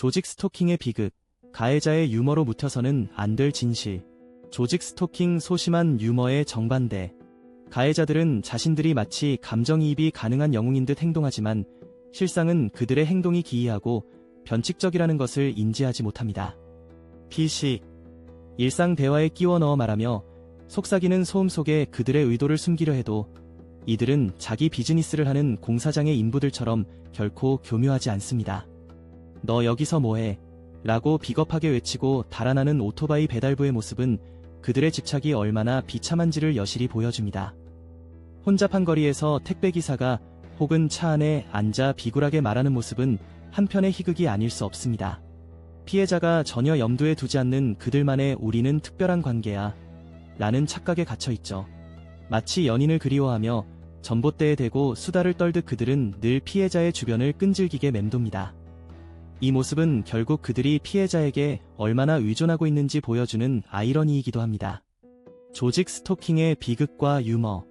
조직 스토킹의 비극, 가해자의 유머로 묻혀서는 안 될 진실. 조직 스토킹 소심한 유머의 정반대. 가해자들은 자신들이 마치 감정이입이 가능한 영웅인 듯 행동하지만 실상은 그들의 행동이 기이하고 변칙적이라는 것을 인지하지 못합니다. 피식. 일상 대화에 끼워 넣어 말하며 속삭이는 소음 속에 그들의 의도를 숨기려 해도 이들은 자기 비즈니스를 하는 공사장의 인부들처럼 결코 교묘하지 않습니다. 너 여기서 뭐해? 라고 비겁하게 외치고 달아나는 오토바이 배달부의 모습은 그들의 집착이 얼마나 비참한지를 여실히 보여줍니다. 혼잡한 거리에서 택배기사가 혹은 차 안에 앉아 비굴하게 말하는 모습은 한편의 희극이 아닐 수 없습니다. 피해자가 전혀 염두에 두지 않는 그들만의 우리는 특별한 관계야. 라는 착각에 갇혀 있죠. 마치 연인을 그리워하며 전봇대에 대고 수다를 떨듯 그들은 늘 피해자의 주변을 끈질기게 맴돕니다. 이 모습은 결국 그들이 피해자에게 얼마나 의존하고 있는지 보여주는 아이러니이기도 합니다. 조직 스토킹의 비극과 유머.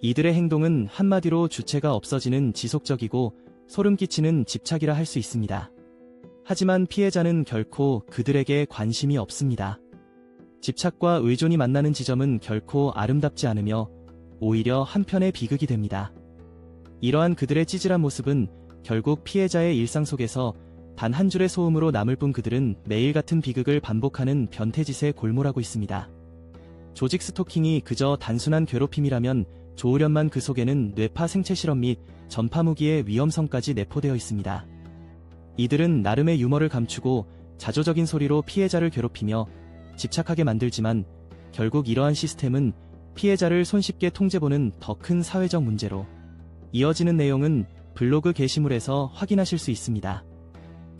이들의 행동은 한마디로 주체가 없어지는 지속적이고 소름 끼치는 집착이라 할 수 있습니다. 하지만 피해자는 결코 그들에게 관심이 없습니다. 집착과 의존이 만나는 지점은 결코 아름답지 않으며 오히려 한편의 비극이 됩니다. 이러한 그들의 찌질한 모습은 결국 피해자의 일상 속에서 단 한 줄의 소음으로 남을 뿐 그들은 매일 같은 비극을 반복하는 변태짓에 골몰하고 있습니다. 조직 스토킹이 그저 단순한 괴롭힘이라면 좋으련만 그 속에는 뇌파 생체 실험 및 전파 무기의 위험성까지 내포되어 있습니다. 이들은 나름의 유머를 감추고 자조적인 소리로 피해자를 괴롭히며 집착하게 만들지만 결국 이러한 시스템은 피해자를 손쉽게 통제보는 더 큰 사회적 문제로 이어지는 내용은 블로그 게시물에서 확인하실 수 있습니다.